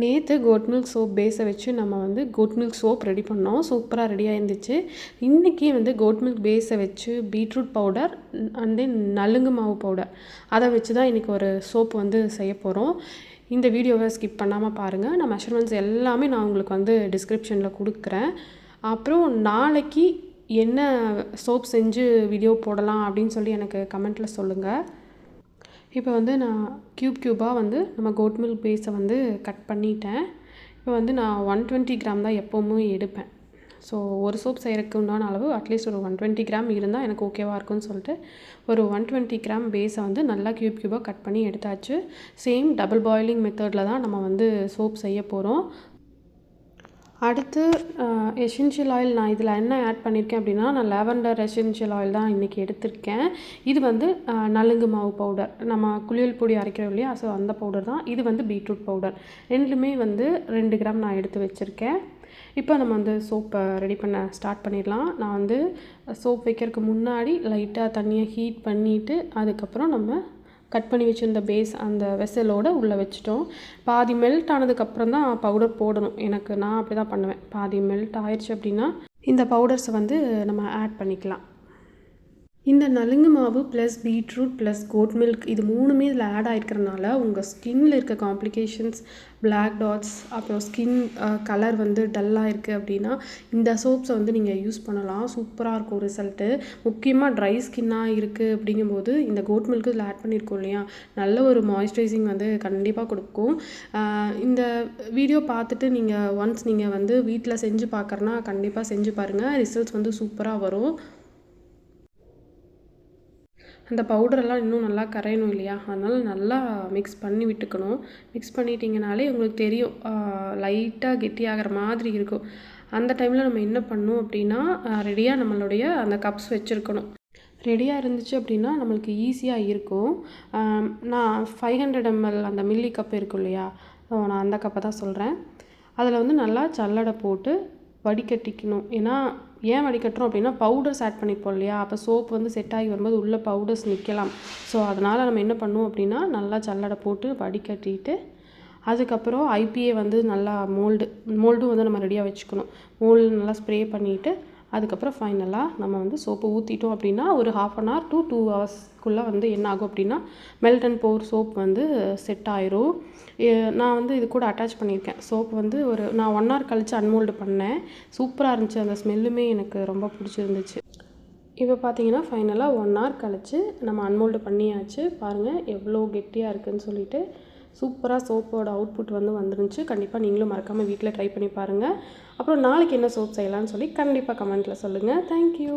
நேற்று goat milk soap பேஸை வச்சு நம்ம வந்து கோட் மில்க் சோப் ரெடி பண்ணோம். சூப்பராக ரெடியாக இருந்துச்சு இன்றைக்கி வந்து கோட் மில்க் பேஸை வச்சு பீட்ரூட் பவுடர் அண்ட் தென் நலுங்கு மாவு பவுடர் அதை வச்சு தான் இன்றைக்கி ஒரு சோப் வந்து செய்ய போகிறோம் இந்த வீடியோவை ஸ்கிப் பண்ணாமல் பாருங்கள் நான் மெஷர்மெண்ட்ஸ் எல்லாமே நான் உங்களுக்கு வந்து டிஸ்கிரிப்ஷனில் கொடுக்குறேன். அப்புறம் நாளைக்கு என்ன சோப் செஞ்சு வீடியோ போடலாம் அப்படின்னு சொல்லி எனக்கு கமெண்ட்டில் சொல்லுங்கள் இப்போ வந்து நான் க்யூப் க்யூபாக வந்து நம்ம கோட் மில்க் பேஸை வந்து கட் பண்ணிட்டேன். இப்போ வந்து நான் ஒன் டுவெண்ட்டி கிராம் தான் எப்போவுமே எடுப்பேன். ஸோ ஒரு சோப் செய்கிறதுக்கு உண்டான அளவு அட்லீஸ்ட் ஒரு ஒன் டுவெண்ட்டி கிராம் இருந்தால் எனக்கு ஓகேவாக இருக்கும்னு சொல்லிட்டு ஒரு ஒன் டுவெண்ட்டி கிராம் பேஸை வந்து நல்லா க்யூப் க்யூபாக கட் பண்ணி எடுத்தாச்சு. சேம் டபுள் பாயிலிங் மெத்தடில் தான் நம்ம வந்து சோப் செய்ய போகிறோம் அடுத்து எசென்ஷியல் ஆயில் நான் இதில் என்ன ஆட் பண்ணியிருக்கேன் அப்படின்னா நான் லேவண்டர் எசென்ஷியல் ஆயில் தான் இன்றைக்கி எடுத்திருக்கேன். இது வந்து நலுங்கு மாவு பவுடர் நம்ம குளியல் பொடி அரைக்கிறோம் இல்லையா? ஸோ அந்த பவுடர் தான். இது வந்து பீட்ரூட் பவுடர் ரெண்டுமே வந்து ரெண்டு கிராம் நான் எடுத்து வச்சுருக்கேன். இப்போ நம்ம வந்து சோப்பை ரெடி பண்ண ஸ்டார்ட் பண்ணிடலாம். நான் வந்து சோப் வைக்கிறதுக்கு முன்னாடி லைட்டாக தண்ணியை ஹீட் பண்ணிவிட்டு அதுக்கப்புறம் நம்ம கட் பண்ணி வச்சுருந்த பேஸ் அந்த வெசலோட உள்ளே வச்சுட்டோம். பாதி மெல்ட் ஆனதுக்கப்புறம் தான் பவுடர் போடணும். எனக்கு நான் அப்படி தான் பண்ணுவேன். பாதி மெல்ட் ஆயிடுச்சு அப்படின்னா இந்த பவுடர்ஸை வந்து நம்ம ஆட் பண்ணிக்கலாம். இந்த நலுங்கு மாவு plus beetroot plus goat milk இது மூணுமே இதில் ஆட் ஆகிருக்கிறனால உங்கள் ஸ்கின்னில் இருக்க காம்ப்ளிகேஷன்ஸ் பிளாக் டாட்ஸ் அப்புறம் ஸ்கின் கலர் வந்து டல்லாக இருக்குது அப்படின்னா இந்த சோப்ஸை வந்து நீங்கள் யூஸ் பண்ணலாம். சூப்பராக இருக்கும் ரிசல்ட்டு முக்கியமாக ட்ரை ஸ்கின்னாக இருக்குது அப்படிங்கும்போது இந்த கோட் மில்க்கு இதில் ஆட் பண்ணியிருக்கோம் இல்லையா? நல்ல ஒரு மாய்ஸ்சரைசிங் வந்து கண்டிப்பாக கொடுக்கும். இந்த வீடியோ பார்த்துட்டு நீங்கள் ஒன்ஸ் நீங்கள் வந்து வீட்டில் செஞ்சு பார்க்குறனா கண்டிப்பாக செஞ்சு பாருங்கள் ரிசல்ட்ஸ் வந்து சூப்பராக வரும். அந்த பவுடரெல்லாம் இன்னும் நல்லா கரையணும் இல்லையா? அதனால் நல்லா மிக்ஸ் பண்ணி விட்டுக்கணும். மிக்ஸ் பண்ணிட்டீங்கனாலே உங்களுக்கு தெரியும். லைட்டாக கெட்டியாகிற மாதிரி இருக்கும். அந்த டைமில் நம்ம என்ன பண்ணணும் அப்படின்னா ரெடியாக நம்மளுடைய அந்த கப்ஸ் வச்சுருக்கணும். ரெடியாக இருந்துச்சு அப்படின்னா நம்மளுக்கு ஈஸியாக இருக்கும். நான் ஃபைவ் ஹண்ட்ரட் எம்எல் அந்த மில்லி கப் இருக்கும் இல்லையா? நான் அந்த கப்பை தான் சொல்கிறேன் அதில் வந்து நல்லா சல்லடை போட்டு வடிகட்டிக்கணும். ஏன்னா ஏன் வடிகட்டுறோம் அப்படின்னா பவுடர்ஸ் ஆட் பண்ணியிருப்போம் இல்லையா? அப்போ சோப் வந்து செட் ஆகி வரும்போது உள்ளே பவுடர்ஸ் நிற்கலாம் ஸோ அதனால் நம்ம என்ன பண்ணுவோம் அப்படின்னா நல்லா சல்லடை போட்டு வடிகட்டிட்டு அதுக்கப்புறம் ஐபிஏ வந்து நல்லா மோல்டு மோல்டும் வந்து நம்ம ரெடியாக வச்சுக்கணும். மோல்டு நல்லா ஸ்ப்ரே பண்ணிவிட்டு அதுக்கப்புறம் ஃபைனலாக நம்ம வந்து சோப்பு ஊற்றிட்டோம் அப்படின்னா ஒரு half an hour to two ஹவர்ஸ்க்குள்ளே வந்து என்ன ஆகும் அப்படின்னா மெல்ட் அண்ட் போர் சோப் வந்து செட் ஆயிரும். நான் வந்து இது கூட அட்டாச் பண்ணியிருக்கேன். சோப் வந்து ஒரு நான் ஒன் ஹவர் கழித்து அன்மோல்டு பண்ணேன். சூப்பராக இருந்துச்சு. அந்த ஸ்மெல்லுமே எனக்கு ரொம்ப பிடிச்சிருந்துச்சு. இப்போ பார்த்தீங்கன்னா ஃபைனலாக ஒன் ஹவர் கழிச்சு நம்ம அன்மோல்டு பண்ணியாச்சு. பாருங்கள் எவ்வளோ கெட்டியாக இருக்குன்னு சொல்லிட்டு சூப்பராக சோப்போட அவுட்புட் வந்து வந்துருந்துச்சு. கண்டிப்பாக நீங்களும் மறக்காமல் வீட்டில் ட்ரை பண்ணி பாருங்கள் அப்புறம் நாளைக்கு என்ன சோப் செய்யலான்னு சொல்லி கண்டிப்பாக கமெண்ட்டில் சொல்லுங்கள் தேங்க்யூ